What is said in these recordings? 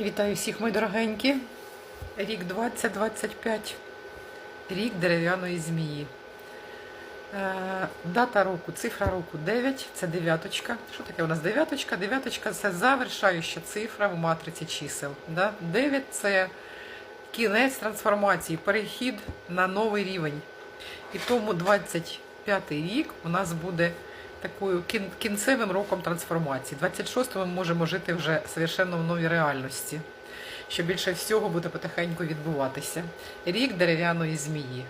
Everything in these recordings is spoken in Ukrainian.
Вітаю всіх, мої дорогенькі. Рік 2025, рік дерев'яної змії. Е, дата року, цифра року 9, це дев'яточка. Що таке у нас дев'яточка? Дев'яточка це завершаюча цифра в матриці чисел. Да? 9 це кінець трансформації, перехід на новий рівень. І тому 25 рік у нас буде такою кін- кінцевим роком трансформації. 26-го ми можемо жити вже совершенно в новій реальності, що більше всього буде потихеньку відбуватися. Рік дерев'яної змії.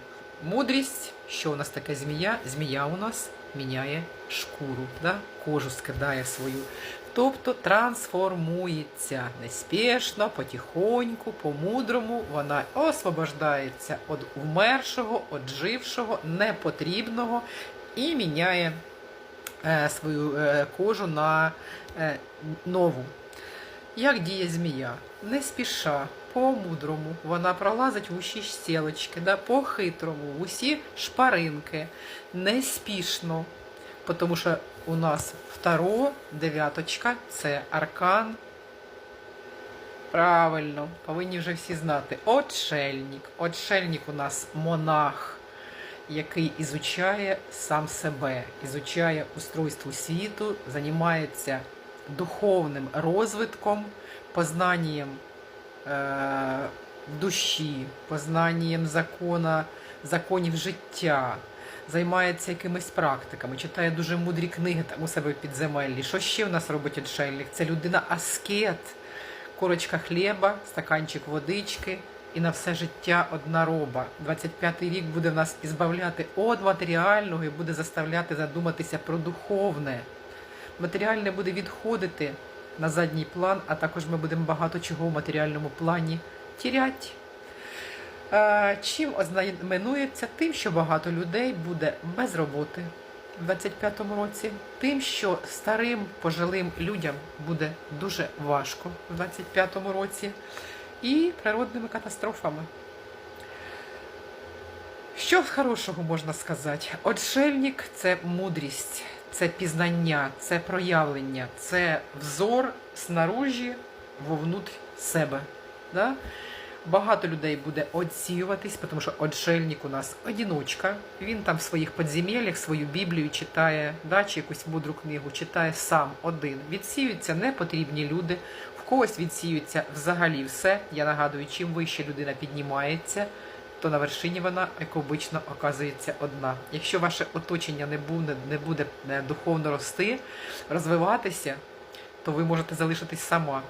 Мудрість, що у нас таке змія? Змія у нас міняє шкуру, да? кожу скидає свою. Тобто трансформується неспішно, потихоньку, по-мудрому вона освобождається від вмершого, від жившого, непотрібного і міняє свою е, кожу на е, нову. Як діє змія? Не спіша, по-мудрому. Вона пролазить в усі стілочки, да, по-хитрому, в усі шпаринки, неспішно. Тому що у нас второ, дев'яточка, це аркан. Правильно, повинні вже всі знати. Отшельник. Отшельник у нас монах, який ізучає сам себе, ізучає устройство світу, займається духовним розвитком, познанням е, душі, познанням закона, законів життя, займається якимись практиками, читає дуже мудрі книги там у себе підземеллі. Що ще в нас робить отшельник? Це людина аскет, корочка хліба, стаканчик водички. І на все життя одна роба. 25-й рік буде нас ізбавляти від матеріального і буде заставляти задуматися про духовне матеріальне буде відходити на задній план, а також ми будемо багато чого в матеріальному плані тіряти. Е, Чим ознаменується тим, що багато людей буде без роботи в 25-му році, тим, що старим пожилим людям буде дуже важко в 25-му році, і природними катастрофами. Що хорошого можна сказати? Отшельник це мудрість, це пізнання, це проявлення, це взор снаружі вовнутрь себе. Да? Багато людей буде відсіюватись, тому що отшельник у нас одіночка. Він там в своїх подземеллях свою Біблію читає, да, чи якусь мудру книгу, читає сам один. Відсіюються непотрібні люди, когось відсіюється взагалі все. Я нагадую, чим вище людина піднімається, то на вершині вона, як обично, оказується одна. Якщо ваше оточення не буде, не буде е, духовно рости, розвиватися, то ви можете залишитись сама.